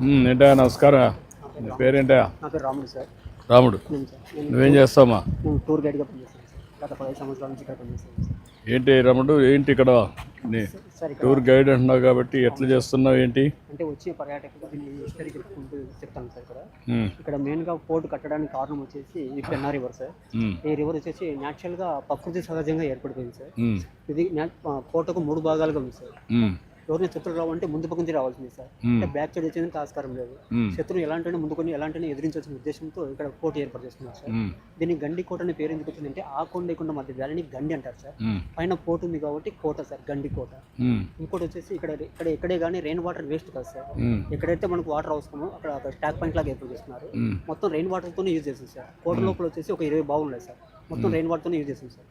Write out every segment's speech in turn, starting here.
ఏంటి నమస్కారం. నీ పేరేంటా? నా పేరు రాముడు సార్. రాముడు. నువ్వేం చేస్తావమ్మా? నేను టూర్ గైడ్గా పనిచేస్తాను గత పదిహేను సంవత్సరాల నుంచి ఇక్కడ పనిచేస్తాను సార్. ఏంటి రాముడు? ఏంటి ఇక్కడ? టూర్ గైడ్ అంటున్నావు కాబట్టి ఎట్లా చేస్తున్నావు ఏంటి? అంటే వచ్చే పర్యాటకులు దీన్ని హిస్టరీ చెప్పుకుంటూ చెప్తాను సార్ ఇక్కడ. ఇక్కడ మెయిన్గా పోర్ట్ కట్టడానికి కారణం వచ్చేసి ఈ పెన్నా రివర్ సార్. ఈ రివర్ వచ్చేసి న్యాచురల్గా ప్రకృతి సహజంగా ఏర్పడిపోయింది సార్. ఇది పోర్టుకు మూడు భాగాలుగా ఉంది సార్. ఎవరిని శత్రువు రావాలంటే ముందు పక్క నుంచి రావాల్సింది సార్. అంటే బ్యాక్ సైడ్ వచ్చేందుకు ఆస్కారం లేదు. ఉమ్, శత్రువు ఎలాంటి ముందుకొని ఎలాంటి ఎదిరించాల్సిన ఉద్దేశంతో ఇక్కడ పోర్ట్ ఏర్పాటు చేస్తున్నారు సార్. దీన్ని గండి కోట అనే పేరు ఎందుకు వచ్చిందంటే ఆ కొండ ఈ కొండ మధ్య వ్యాలీని గండి అంటారు సార్. పైన పోర్ట్ ఉంది కాబట్టి కోట సార్ గండి కోట. ఇంకోటి వచ్చేసి ఇక్కడ ఇక్కడ ఎక్కడే కానీ రెయిన్ వాటర్ వేస్ట్ కాదు సార్. ఎక్కడైతే మనకు వాటర్ అవసరమో అక్కడ ట్యాక్ పాయింట్ లాగా ఏర్పాటు చేస్తున్నారు. మొత్తం రెయిన్ వాటర్తోనే యూజ్ చేస్తుంది సార్. కోట లోపల వచ్చేసి ఒక ఇరవై బావులు ఉన్నాయి సార్. మొత్తం రెయిన్ వాటర్తోనే యూజ్ చేస్తుంది సార్.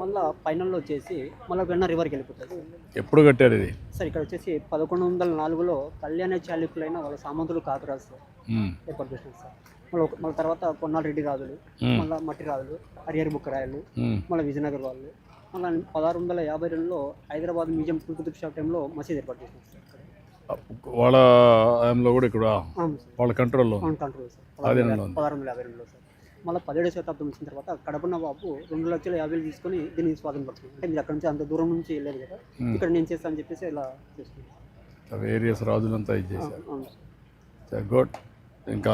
మళ్ళీ పైనల్లో వచ్చేసి మళ్ళీ వెన్న రివర్కి వెళ్ళిపోతుంది ఎప్పుడు కట్టారు ఇది? సార్ ఇక్కడ వచ్చేసి పదకొండు వందల నాలుగులో కళ్యాణ చాళుక్యులైన వాళ్ళ సామంతులు కాకరాజు సార్ ఏర్పాటు చేసినారు సార్. మళ్ళీ మళ్ళీ తర్వాత కొన్నాళ్ళు రెడ్డి రాజులు మళ్ళీ మట్టి రాజులు హరిహర బుక్కరాయలు మళ్ళీ విజయనగర్ వాళ్ళు మళ్ళీ పదహారు వందల యాభై రెండులో హైదరాబాద్ మ్యూజియం కుతుబ్ షా టైంలో మసీద్ ఏర్పాటు చేసినారు సార్. వాళ్ళ కూడా ఇక్కడ వాళ్ళ కంట్రోల్లో కంట్రోల్ సార్. పదహారు వందల యాభై రెండులో సార్. మళ్ళీ పదిహేడు శతాబ్దం వచ్చిన తర్వాత కడప నవాబు రెండు లక్షల యాభై వేలు తీసుకొని దీన్ని స్వాధీనపడుతుంది అంటే మీరు అక్కడ నుంచి అంత దూరం నుంచి వెళ్ళలేదు కదా. ఇక్కడ నేను చేస్తాను అని చెప్పేసి ఇలా చేసుకున్నాను వేరియస్ రాజులంతా ఇది చేశారు. గుడ్ ఇంకా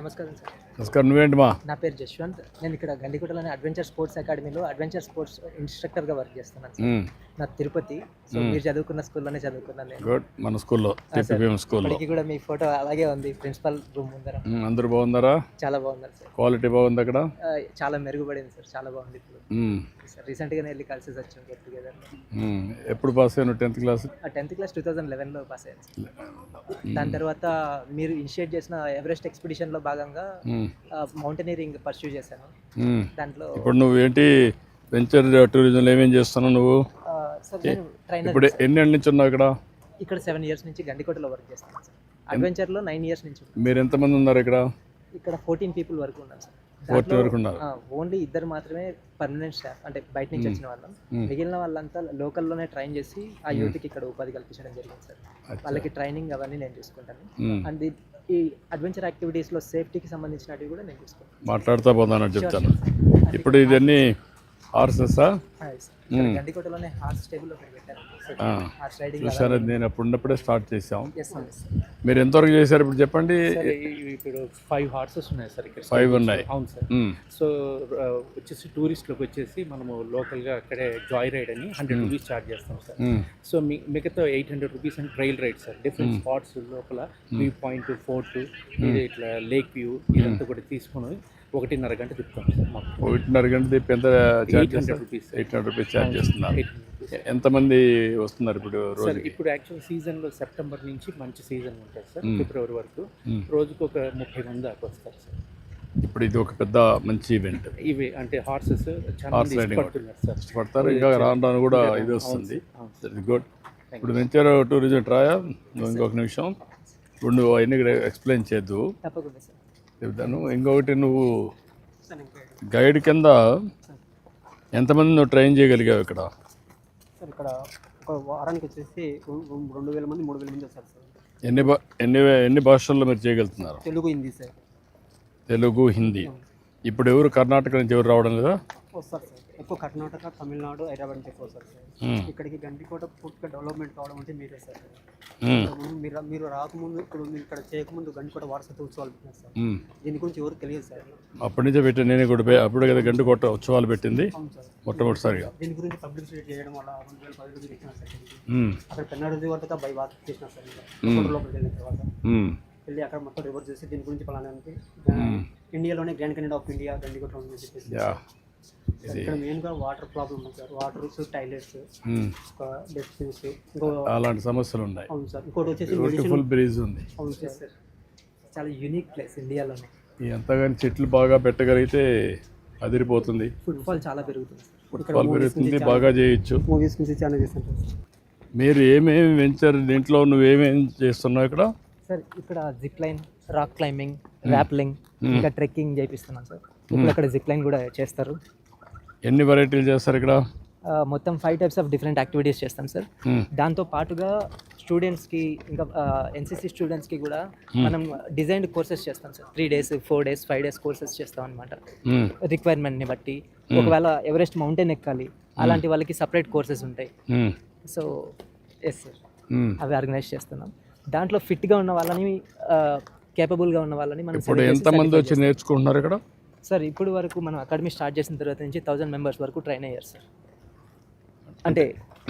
నమస్కారం సార్. నమస్కారం. నువ్వేంటి మా? నా పేరు జశ్వంత్. నేను ఇక్కడ గండికోటలోని అడ్వెంచర్ స్పోర్ట్స్ అకాడమీలో అడ్వెంచర్ స్పోర్ట్స్ ఇన్స్ట్రక్టర్గా వర్క్ చేస్తున్నాను సార్. నా తిరుపతి. సో మీరు చదువుకున్న స్కూల్లోనే చదువుకున్నాను నేను. గుడ్. మన స్కూల్లో స్కూల్లో. కూడా మీ ఫోటో అలాగే ఉంది. ప్రిన్సిపల్ రూమ్ ముందర. అందరూ బాగున్నారా? చాలా బాగుంది సార్. క్వాలిటీ బాగుంది అక్కడ? చాలా మెరుగుపడింది సార్. చాలా బాగుంది ఇప్పుడు. సార్ రీసెంట్గానే వెళ్ళి కలిసి వచ్చాం గెట్ టుగెదర్ ఎప్పుడు పాస్ అయ్యాను tenth class tenth class two thousand లెవెన్లో pass అయ్యాను దాని తర్వాత మీరు ఇనిషియేట్ చేసిన ఎవరెస్ట్ ఎక్స్పిడిషన్లో భాగంగా మౌంటైనరింగ్ పర్సూ చేశాను. దాంట్లో ఇప్పుడు నువ్వు ఏంటి వెంచర్ టూరిజంలో ఏమేం చేస్తున్నావు నువ్వు? ఇప్పుడు ఎన్ని ఏళ్ళ నుంచి ఉన్నావు ఇక్కడ? ఇక్కడ సెవెన్ ఇయర్స్ నుంచి గండికోటలో వర్క్ చేస్తున్నాను సార్. అడ్వెంచర్లో నైన్ ఇయర్స్ నుంచి. మీరు ఎంతమంది ఉన్నారు ఇక్కడ? ఇక్కడ ఫోర్టీన్ పీపుల్ వరకు ఉన్నాం సార్. ఫోర్టీ వరకు ఉన్నారు. ఓన్లీ ఇద్దరు మాత్రమే పర్మనెంట్ స్టాఫ్ అంటే బయట నుంచి వచ్చిన వాళ్ళం. మిగిలిన వాళ్ళంతా లోకల్లోనే ట్రైన్ చేసి ఆ యూత్కి ఇక్కడ ఉపాధి కల్పించడం జరిగింది సార్. వాళ్ళకి ట్రైనింగ్ అవన్నీ నేను చూసుకుంటాను. అండ్ ఈ- అడ్వెంచర్ యాక్టివిటీస్లో సేఫ్టీకి సంబంధించినవి కూడా నేను చూసుకుంటాను. మాట్లాడుతూ పోతానని చెప్తాను. ఇప్పుడు ఇవన్నీ హార్సెసా గండికోటలోనే హార్స్ నేను అప్పుడు ఉన్నప్పుడే స్టార్ట్ చేసాం మీరు ఎంతవరకు చేశారు ఇప్పుడు చెప్పండి? ఇప్పుడు ఫైవ్ హార్సెస్ ఉన్నాయి సార్ ఇక్కడ. ఫైవ్ ఉన్నాయి. అవును సార్ సో వచ్చేసి టూరిస్ట్లకు వచ్చేసి మనము లోకల్గా అక్కడే జాయ్ రైడ్ అని హండ్రెడ్ రూపీస్ ఛార్జ్ చేస్తాం సార్ సో మిగతా eight hundred rupees and trail ride sir different spots లోపల వ్యూ పాయింట్ ఫోర్ట్ ఇట్లా లేక్ వ్యూ ఇదంతా కూడా తీసుకొని ఒకటిన్నర గంట మాకు ఒకటిన్నర గంట తిప్పి ఎంత eight hundred rupees eight hundred rupees charge చేస్తున్నారు. ఎంతమంది వస్తున్నారు ఇప్పుడు రోజుకి? ఇప్పుడు యాక్చువల్ సీజన్లో సెప్టెంబర్ నుంచి మంచి సీజన్ ఉంటుంది సార్ ఫిబ్రవరి వరకు. మ్మ్. రోజుకు ఒక ముప్పై మంది దాకా వస్తారు సార్ ఇప్పుడు ఇది ఒక పెద్ద మంచి ఈవెంట్ ఇవి అంటే హార్సెస్ హార్స్ రైడింగ్ ఇష్టపడతారు. ఇంకా రాను రాను కూడా ఇది వస్తుంది. గుడ్ ఇప్పుడు వెంచర్ టూరిజం ట్రాయా ఇంకొక నిమిషం. ఇప్పుడు నువ్వు అవన్నీ ఎక్స్ప్లెయిన్ చేద్దు. తప్పకుండా చెప్తాను ఇంకొకటి నువ్వు గైడ్ కింద ఎంతమంది నువ్వు ట్రైన్ చేయగలిగావు ఇక్కడ? సార్ ఇక్కడ ఒక వారానికి వచ్చేసి రెండు వేల మంది మూడు వేల మంది వస్తారు సార్. ఎన్ని భా ఎన్ని ఎన్ని భాషల్లో మీరు చేయగలుగుతున్నారు? తెలుగు హిందీ సార్. తెలుగు హిందీ. ఇప్పుడు ఎవరు కర్ణాటక నుంచి ఎవరు రావడం లేదా? వస్తారు సార్. ఎక్కువ కర్ణాటక తమిళనాడు హైదరాబాద్ నుంచి ఎక్కువ వస్తారు సార్. ఇక్కడికి గండికోట పూర్తిగా డెవలప్మెంట్ కావడం అంటే మీరే సార్. మీరు మీరు రాకముందు ఇప్పుడు మీరు ఇక్కడ చేయకముందు గండికోట వారసత్వ ఉత్సవాలు పెట్టినారు సార్. దీని గురించి ఎవరికి తెలియదు సార్. అప్పటి నుంచే పెట్టి నేనే కూడా అప్పుడు కదా గంట కొట్ట ఉత్సవాలు పెట్టింది. మొట్టమొదటిసారిగా. దీని గురించి పబ్లిసిటీ చేయడం వల్ల రెండు వేల పది రోజులు ఇచ్చినారు సార్. అక్కడ పెన్నాడు వరకు బై వాక్ చేసినారు సార్. లోపలికి వెళ్ళిన తర్వాత. వెళ్ళి అక్కడ మొత్తం రివర్స్ చేసి దీని గురించి పలానా అంటే ఇండియాలోనే grand canyon of India Gandikota ఉందని చెప్పేసి. ఇక్కడ మెయిన్గా వాటర్ ప్రాబ్లమ్ ఉంది సార్ వాటర్స్ టాయిలెట్స్. ఒక డస్ట్బిన్స్ అలాంటి సమస్యలు ఉన్నాయి. అవును సార్ ఇంకోటి వచ్చేసి బ్యూటిఫుల్ బ్రిడ్జ్ ఉంది. అవును సార్ చాలా యూనిక్ ప్లేస్ ఇండియాలోనే ఎంతగాని చెట్లు బాగా పెట్టగలిగితే అదిరిపోతుంది. ఫుట్ఫాల్ చాలా పెరుగుతుంది సార్ ఫుట్బాల్ పెరుగుతుంది బాగా చేయొచ్చు. మూవీస్ నుంచి చాలా చేస్తుంటారు సార్ మీరు ఏమేమి వెంచర్ దీంట్లో నువ్వేమేం చేస్తున్నావు ఇక్కడ? సార్ ఇక్కడ zip line rock climbing rappelling ఇంకా ట్రెక్కింగ్ చేపిస్తున్నాం సార్ ఇప్పుడు అక్కడ జిప్ లైన్ కూడా చేస్తారు. ఎన్ని వెరైటీలు చేస్తారు ఇక్కడ? మొత్తం five types of different activities చేస్తాం సార్ మ్మ్. దాంతో పాటుగా స్టూడెంట్స్కి ఇంకా ఎన్సీసీ స్టూడెంట్స్కి కూడా మనం డిజైన్డ్ కోర్సెస్ చేస్తాం sir three days four days five days courses చేస్తాం అనమాట. రిక్వైర్మెంట్ని బట్టి. ఒకవేళ ఎవరెస్ట్ మౌంటైన్ ఎక్కాలి అలాంటి వాళ్ళకి సపరేట్ కోర్సెస్ ఉంటాయి. So yes sir. అవి ఆర్గనైజ్ చేస్తున్నాం. దాంట్లో ఫిట్గా ఉన్న వాళ్ళని కేపబుల్గా ఉన్న వాళ్ళని మనం ఎంతమంది వచ్చి నేర్చుకుంటున్నారు ఇక్కడ. సార్ ఇప్పుడు వరకు మనం అకాడమీ స్టార్ట్ చేసిన తర్వాత నుంచి థౌజండ్ మెంబర్స్ వరకు ట్రైన్ అయ్యారు సార్. అంటే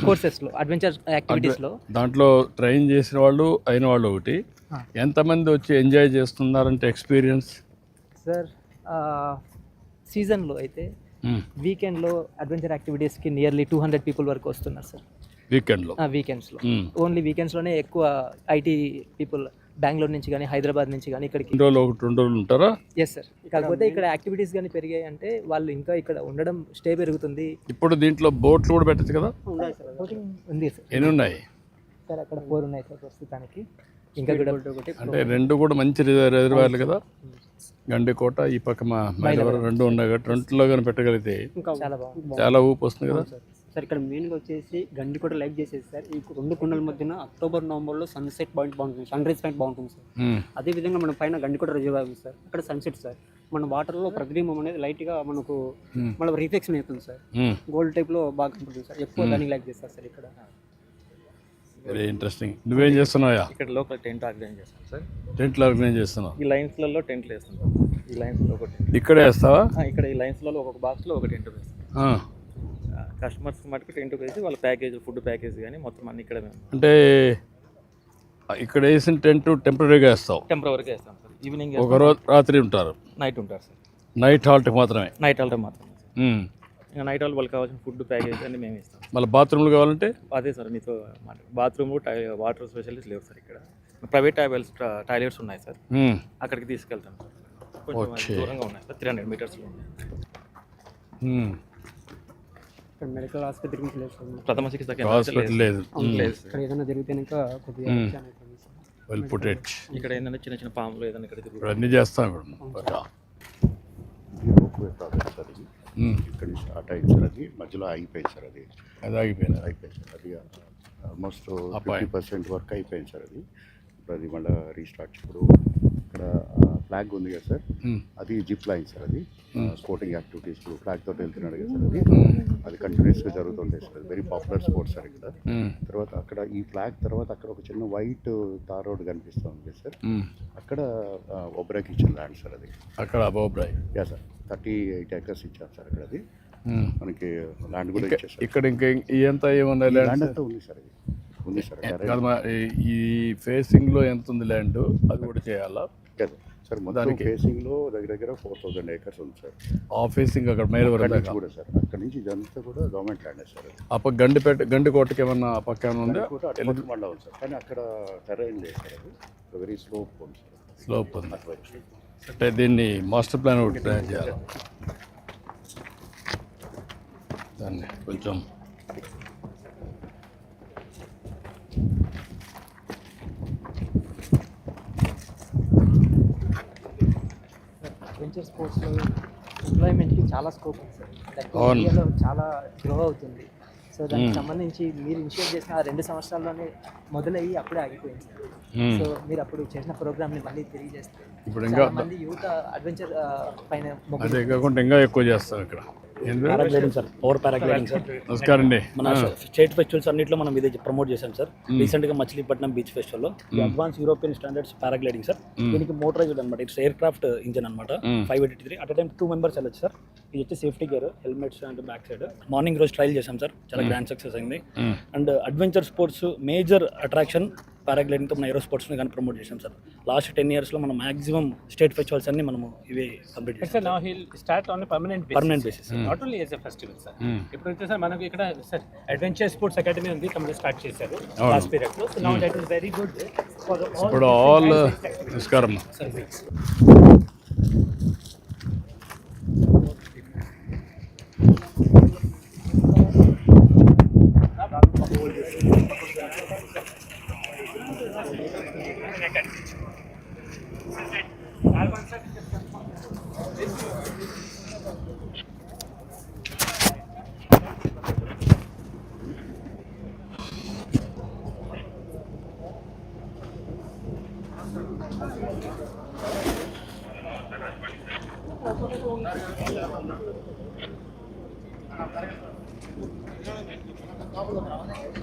కోర్సెస్లో అడ్వెంచర్ యాక్టివిటీస్లో. దాంట్లో ట్రైన్ చేసిన వాళ్ళు అయిన వాళ్ళు ఒకటి. ఎంతమంది వచ్చి ఎంజాయ్ చేస్తున్నారంటే ఎక్స్పీరియన్స్? సార్ సీజన్లో అయితే వీకెండ్లో అడ్వెంచర్ యాక్టివిటీస్కి నియర్లీ టూ హండ్రెడ్ పీపుల్ వరకు వస్తున్నారు సార్. వీకెండ్లో? వీకెండ్స్లో. ఓన్లీ వీకెండ్స్లోనే ఎక్కువ ఐటీ పీపుల్ బెంగళూరు నుంచి కానీ హైదరాబాద్ నుంచి కానీ ఇక్కడికి. రెండు రోజులు ఒకటి రెండు రోజులు ఉంటారా? ఎస్ సార్ కాకపోతే ఇక్కడ యాక్టివిటీస్ కానీ పెరిగాయి అంటే వాళ్ళు ఇంకా ఇక్కడ ఉండడం స్టే పెరుగుతుంది. ఇప్పుడు దీంట్లో బోట్లు కూడా పెట్టచ్చు కదా? ఉంది సార్ ఎన్ని ఉన్నాయి? సార్ అక్కడ ఫోర్ ఉన్నాయి సార్ ప్రస్తుతానికి. ఇంకా కూడా ఒకటి అంటే రెండు కూడా మంచి రిజర్- రిజర్వాయర్లు కదా? గండికోట ఈ పక్క మా మైలవరం. రెండు ఉన్నాయి కాబట్టి రెండులో కానీ పెట్టగలిగితే ఇంకా చాలా బాగుంది. చాలా ఊపు వస్తుంది కదా? సార్ ఇక్కడ మెయిన్గా వచ్చేసి గండి కూడా లైక్ చేసేది సార్. ఈ రెండు కొండల మధ్యన అక్టోబర్ నవంబర్లో సన్సెట్ పాయింట్ బాగుంటుంది సన్ రైజ్ పాయింట్ బాగుంటుంది సార్. అదే విధంగా మన పైన గండికోట రిజర్వ్ ఉంది సార్. అక్కడ సన్సెట్ సార్. మన వాటర్లో ప్రతిబింబం అనేది లైట్గా మనకు. మళ్ళీ రిఫ్లెక్షన్ అవుతుంది సార్. గోల్డ్ టైప్లో బాగా కనపడుతుంది సార్. ఎక్కువ దానికి లైక్ చేస్తారు సార్ ఇక్కడ. వెరీ ఇంట్రెస్టింగ్ నువ్వేం చేస్తున్నావా ఇక్కడ లోకల్ టెంట్ ఆర్గనైజ్ చేస్తాం సార్. టెంట్లు ఆర్గనైజ్ చేస్తున్నావు? ఈ లైన్స్లలో టెంట్లు వేస్తుంటాం. ఈ లైన్స్లో ఒకటి ఇక్కడే వేస్తావా? ఇక్కడ ఈ లైన్స్లలో ఒక్కొక్క బాక్స్లో ఒక టెంట్ వేస్తాం. ఆ. కస్టమర్స్ మటుకు టెంట్ వేసి వాళ్ళ ప్యాకేజ్ ఫుడ్ ప్యాకేజ్ కానీ మొత్తం అన్ని ఇక్కడ మేము. అంటే ఇక్కడ వేసిన టెంట్ టెంపరీగా వేస్తావు. టెంపరీగా వేస్తాం సార్. ఈవినింగ్ ఒక రోజు రాత్రి ఉంటారు. నైట్ ఉంటారు సార్. నైట్ హాల్ట్ మాత్రమే? నైట్ ఆల్టర్ మాత్రం మ్మ్. ఇంకా నైట్ ఆల్ వాళ్ళకి కావాల్సిన ఫుడ్ ప్యాకేజ్ అన్ని మేము ఇస్తాం. మళ్ళీ బాత్రూమ్లు కావాలంటే? అదే సార్ మీతో బాత్రూమ్ వాటర్ స్పెషలిస్ట్ లేవు సార్ ఇక్కడ. ప్రైవేట్ టాయిలెట్స్ టాయిలెట్స్ ఉన్నాయి సార్. అక్కడికి తీసుకెళ్తాం సార్. కొంచెం. దూరంగా ఉన్నాయి సార్ త్రీ హండ్రెడ్ మీటర్స్లో ఉన్నాయి. ఇక్కడ మెడికల్ ఆసుపత్రి నుంచి లేదు ప్రథమ చికిత్స హాస్పిటల్ లేదు. లేదు. ఇక్కడ ఏదైనా జరిగితే కనుక కొద్దిగా. వెల్ పుట్ ఇట్ ఇక్కడ ఏంటంటే చిన్న చిన్న పాములు ఏదైనా ఇక్కడ ఇప్పుడు అన్నీ చేస్తాం సార్ ఇది. ఇక్కడి నుంచి స్టార్ట్ అయింది సార్ అది. మధ్యలో ఆగిపోయింది సార్ అది. అది ఆగిపోయింది. అయిపోయింది సార్ అది ఆల్మోస్ట్. ఫిఫ్టీ పర్సెంట్ వర్క్ అయిపోయింది సార్ అది. ఇప్పుడు అది మళ్ళీ రీస్టార్ట్ ఇప్పుడు. ఇక్కడ ఫ్లాగ్ ఉంది కదా సార్. అది జిప్ లైన్ సార్ అది. స్పోర్టింగ్ యాక్టివిటీస్ ఫ్లాగ్ తోటి వెళ్తున్నాడు కదా సార్ అది. అది కంటిన్యూస్గా జరుగుతుంటాయి sir. Very popular sports sir ఇక్కడ. తర్వాత అక్కడ ఈ ఫ్లాగ్ తర్వాత అక్కడ ఒక చిన్న వైట్ తార్ రోడ్ కనిపిస్తుంది సార్. అక్కడ ఒబ్రాకి ఇచ్చిన ల్యాండ్ సార్ అది. అక్కడ yeah sir. Thirty eight acres ఇచ్చారు సార్ అక్కడ అది. మనకి ల్యాండ్ కూడా ఇచ్చేసారు ఇక్కడ ఇంకా ఇదంతా ఏముంది ల్యాండ్ అంతా ఉంది సార్ ఇది ఉంది సార్ ఈ- ఈ ఫేసింగ్లో ఎంత ఉంది ల్యాండ్ అది కూడా చేయాలా? కాదు సార్ మొత్తం దానికి- ఫేసింగ్లో దగ్గర దగ్గర ఫోర్ థౌసండ్ ఏకర్స్ ఉంది సార్ ఆ ఫేసింగ్ అక్కడ నుంచి దాకా కూడా సార్ అక్కడ నుంచి ఇదంతా కూడా గవర్నమెంట్ ల్యాండ్ సార్ ఆ పక్క గండిపేట గండికోటకి ఏమన్నా పక్క ఏమన్నా ఉందా? కూడా మళ్ళీ ఉంది సార్ కానీ అక్కడ టెరైన్ లేదు సార్ అది వెరీ స్లోప్ ఉంది సార్ స్లోప్ ఉంది. అంటే దీన్ని మాస్టర్ ప్లాన్ ఒకటి తయారు చేయాలి. దాన్ని కొంచెం అడ్వెంచర్ స్పోర్ట్స్లో ఎంప్లాయ్మెంట్కి చాలా స్కోప్ ఉంది సార్. ఇండియాలో చాలా గ్రో అవుతుంది సో దానికి. సంబంధించి మీరు ఇనిషియేట్ చేసిన ఆ రెండు సంవత్సరాల్లోనే మొదలయ్యి అప్పుడే ఆగిపోయింది సార్. సో మీరు అప్పుడు చేసిన ప్రోగ్రామ్ని మళ్ళీ తిరిగి చేస్తే ఇప్పుడు ఇంకా మంది యువత అడ్వెంచర్ పైన మొగ్గు అదే కాకుండా ఇంకా ఎక్కువ చేస్తారు ఇక్కడ? Paragliding sir power paragliding sir. నమస్కారం అండి. మన స్టేట్ ఫెస్టివల్స్ అన్నింటిలో మనం ఇది ప్రమోట్ చేశాం సార్. రీసెంట్గా Machilipatnam beach ఫెస్టివల్లో advance European standards paragliding sir. దీనికి మోటరైజ్డ్ అనమాట ఇట్స్ ఎయిర్ క్రాఫ్ట్ ఇంజన్ అనమాట. Five eighty three. At time two members వెళ్ళచ్చు సార్. ఇది వచ్చి safety gear helmets and back side. Morning రోజు ట్రైల్ చేశాం సార్. చాలా గ్రాండ్ సక్సెస్ అయింది. And adventure sports major attraction పారాగ్లైడింగ్తో మన ఏరో స్పోర్ట్స్ని కానీ ప్రమోట్ చేశాం సార్ లాస్ట్ టెన్ ఇయర్స్లో మనం మాక్సిమం స్టేట్ ఫెస్టివల్స్ అన్ని మనము ఇవి కంప్లీట్ Sir, చేస్తాం now he'll start on a permanent basis. Permanent basis Not only as a festival, sir. Hmm. ఇప్పుడు వచ్చేసరి మనకి ఇక్కడ సార్ అడ్వెంచర్ స్పోర్ట్స్ అకాడమీ ఉంది తమలో స్టార్ట్ చేశారు. లాస్ట్ పీరియడ్లో so now that is very good for ఇప్పుడు ఆల్ నమస్కారం 나오네.